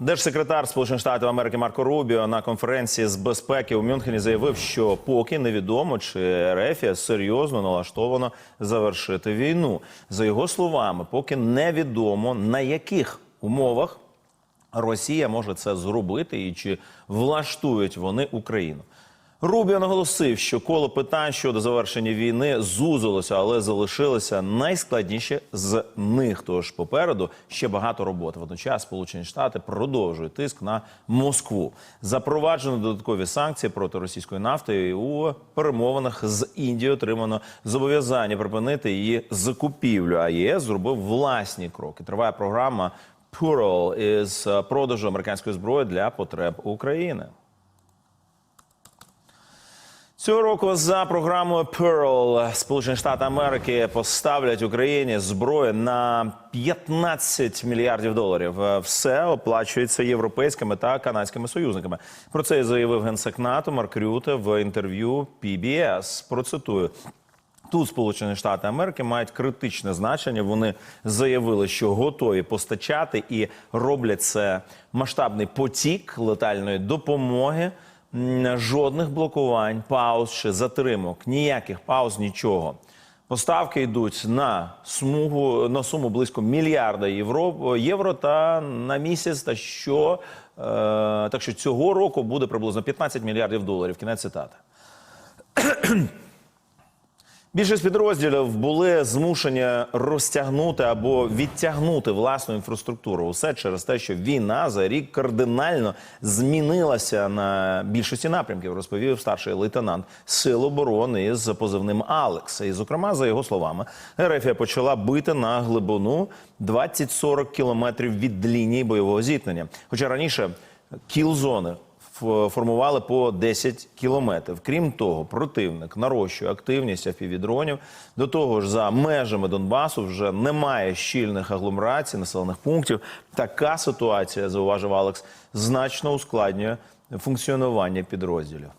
Держсекретар Сполучених Штатів Америки Марко Рубіо на конференції з безпеки у Мюнхені заявив, що поки невідомо, чи РФ серйозно налаштовано завершити війну. За його словами, поки невідомо на яких умовах Росія може це зробити і чи влаштують вони Україну. Рубіо наголосив, що коло питань щодо завершення війни зузилося, але залишилося найскладніше з них. Тож попереду ще багато роботи. Водночас Сполучені Штати продовжують тиск на Москву. Запроваджено додаткові санкції проти російської нафти. І у перемовинах з Індією отримано зобов'язання припинити її закупівлю. А ЄС зробив власні кроки. Триває програма Pearl із продажу американської зброї для потреб України. Цього року за програмою Pearl Сполучені Штати Америки поставлять Україні зброю на 15 мільярдів доларів. Е, Все оплачується європейськими та канадськими союзниками. Про це і заявив генсек НАТО Марк Рюте в інтерв'ю PBS. Процитую. Тут Сполучені Штати Америки мають критичне значення. Вони заявили, що готові постачати і роблять це масштабний потік летальної допомоги. Жодних блокувань, пауз чи затримок, ніяких пауз, нічого. Поставки йдуть на смугу на суму близько мільярда євро, євро та на місяць. Та що е, так що цього року буде приблизно 15 мільярдів доларів. Кінець цитати. Більшість підрозділів були змушені розтягнути або відтягнути власну інфраструктуру. Усе через те, що війна за рік кардинально змінилася на більшості напрямків, розповів старший лейтенант Сил оборони із позивним Алекс. І, зокрема, за його словами, РФ почала бити на глибину 20-40 кілометрів від лінії бойового зіткнення. Хоча раніше кіл-зони формували по 10 кілометрів. Крім того, противник нарощує активність авіадронів. До того ж, за межами Донбасу вже немає щільних агломерацій, населених пунктів. Така ситуація, зауважив Алекс, значно ускладнює функціонування підрозділів.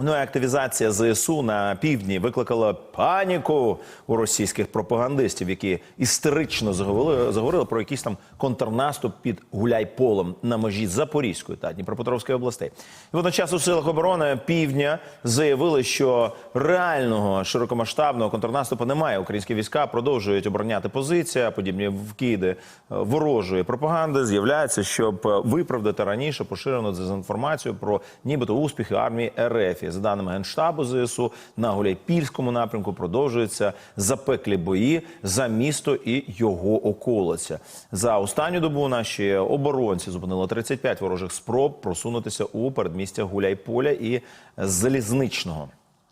Ну і активізація ЗСУ на півдні викликала паніку у російських пропагандистів, які істерично заговорили, заговорили про якийсь там контрнаступ під Гуляйполем на межі Запорізької та Дніпропетровської областей. Водночас у силах оборони півдня заявили, що реального широкомасштабного контрнаступу немає. Українські війська продовжують обороняти позиції, а подібні вкиди е, ворожої пропаганди з'являються, щоб е, виправдати раніше поширену дезінформацію про нібито успіхи армії РФ. За даними генштабу ЗСУ, на Гуляйпільському напрямку продовжуються запеклі бої за місто і його околиця. За останню добу наші оборонці зупинили 35 ворожих спроб просунутися у передмістя Гуляйполя і Залізничного.